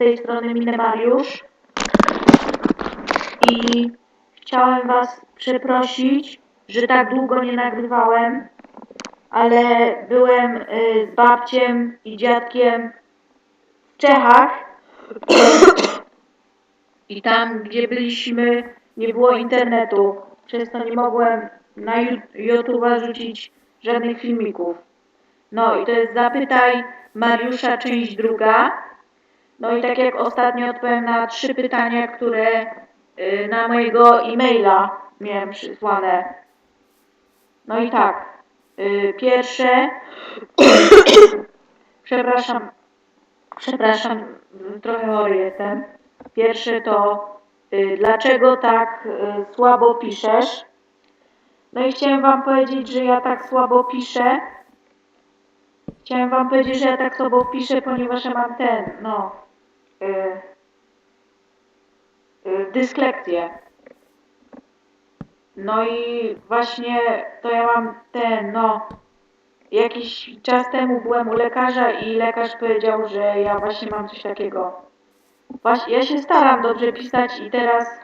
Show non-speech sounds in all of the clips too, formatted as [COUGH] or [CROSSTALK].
Tej strony Minę Mariusz i chciałem Was przeprosić, że tak długo nie nagrywałem, ale byłem y, z babciem i dziadkiem w Czechach i tam, gdzie byliśmy, nie było internetu, przez to nie mogłem na YouTube'a rzucić żadnych filmików. No i to jest Zapytaj Mariusza, część druga. No i tak jak ostatnio odpowiem na trzy pytania, które y, na mojego e-maila miałem przysłane. No i tak. y, Pierwsze. [COUGHS] przepraszam. Przepraszam, trochę chory jestem. Pierwsze to y, dlaczego tak słabo piszesz? No i chciałem wam powiedzieć, że ja tak słabo piszę. Chciałem wam powiedzieć, że ja tak słabo piszę, ponieważ ja mam ten, no, dyslekcję. No i właśnie to ja mam ten, no, jakiś czas temu byłem u lekarza i lekarz powiedział, że ja właśnie mam coś takiego. Właśnie, ja się staram dobrze pisać i teraz,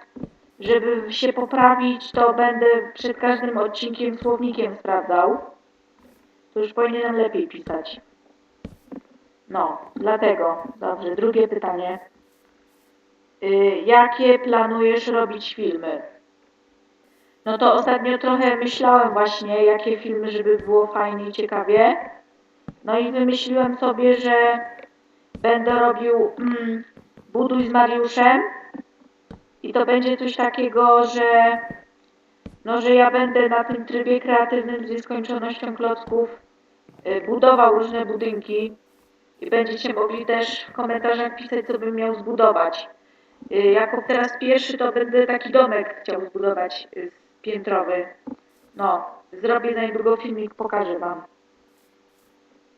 żeby się poprawić, to będę przed każdym odcinkiem słownikiem sprawdzał. To już powinienem lepiej pisać. No, dlatego. Dobrze, drugie pytanie. Y, jakie planujesz robić filmy? No to ostatnio trochę myślałem właśnie, jakie filmy, żeby było fajnie i ciekawie. No i wymyśliłem sobie, że będę robił mm, Buduj z Mariuszem. I to będzie coś takiego, że no, że ja będę na tym trybie kreatywnym z nieskończonością klocków y, budował różne budynki i będziecie mogli też w komentarzach pisać, co bym miał zbudować. Y, Jako teraz pierwszy to będę taki domek chciał zbudować y, piętrowy. No, zrobię na niedługo filmik, pokażę wam.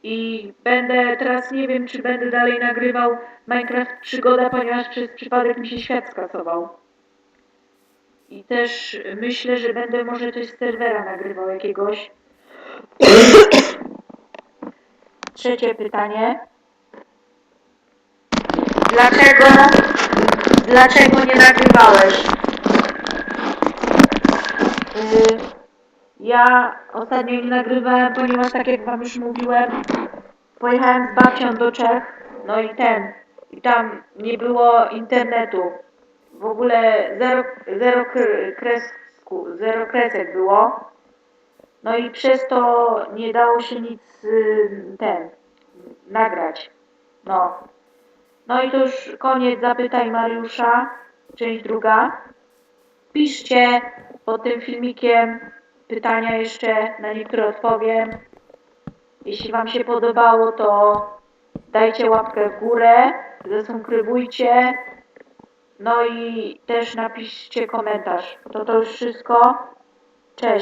I będę, teraz nie wiem, czy będę dalej nagrywał Minecraft Przygoda, ponieważ przez przypadek mi się świat skasował. I też myślę, że będę może coś z serwera nagrywał jakiegoś. Trzecie pytanie. Dlaczego, dlaczego nie nagrywałeś? Y, ja ostatnio nie nagrywałem, ponieważ tak jak wam już mówiłem, pojechałem z babcią do Czech, no i ten, i tam nie było internetu. W ogóle zero, zero kr- kresku, zero kresek było. No i przez to nie dało się nic y, ten nagrać. No. No i to już koniec zapytaj Mariusza, część druga. Piszcie pod tym filmikiem pytania jeszcze, na niektóre odpowiem. Jeśli Wam się podobało, to dajcie łapkę w górę, zasubskrybujcie, no i też napiszcie komentarz. To to już wszystko. Cześć.